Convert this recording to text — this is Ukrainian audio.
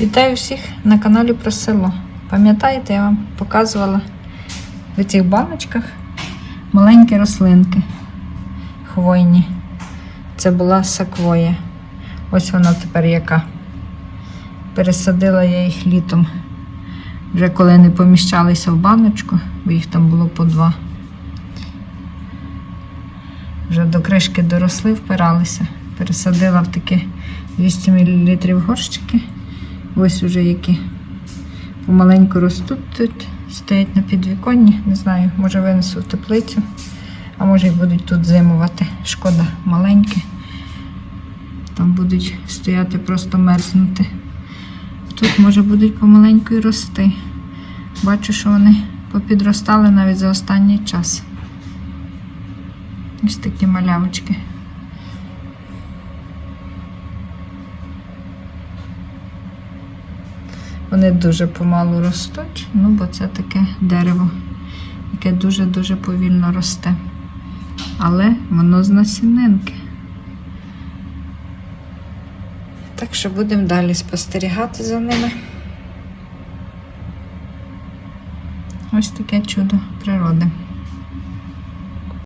Вітаю всіх на каналі про село. Пам'ятаєте, я вам показувала в цих баночках маленькі рослинки хвойні. Це була саквоя. Ось вона тепер яка. Пересадила я їх літом. Вже коли не поміщалися в баночку, бо їх там було по два. Вже до кришки доросли, впиралися. Пересадила в такі 200 мл горщики. Ось уже які помаленьку ростуть тут, стоять на підвіконні. Не знаю, може винесу в теплицю, а може і будуть тут зимувати. Шкода маленьке. Там будуть стояти, просто мерзнути. Тут, може, будуть помаленьку і рости. Бачу, що вони попідростали навіть за останній час. Ось такі малявочки. Вони дуже помалу ростуть, ну бо це таке дерево, яке дуже-дуже повільно росте. Але воно з насінинки. Так що будемо далі спостерігати за ними. Ось таке чудо природи.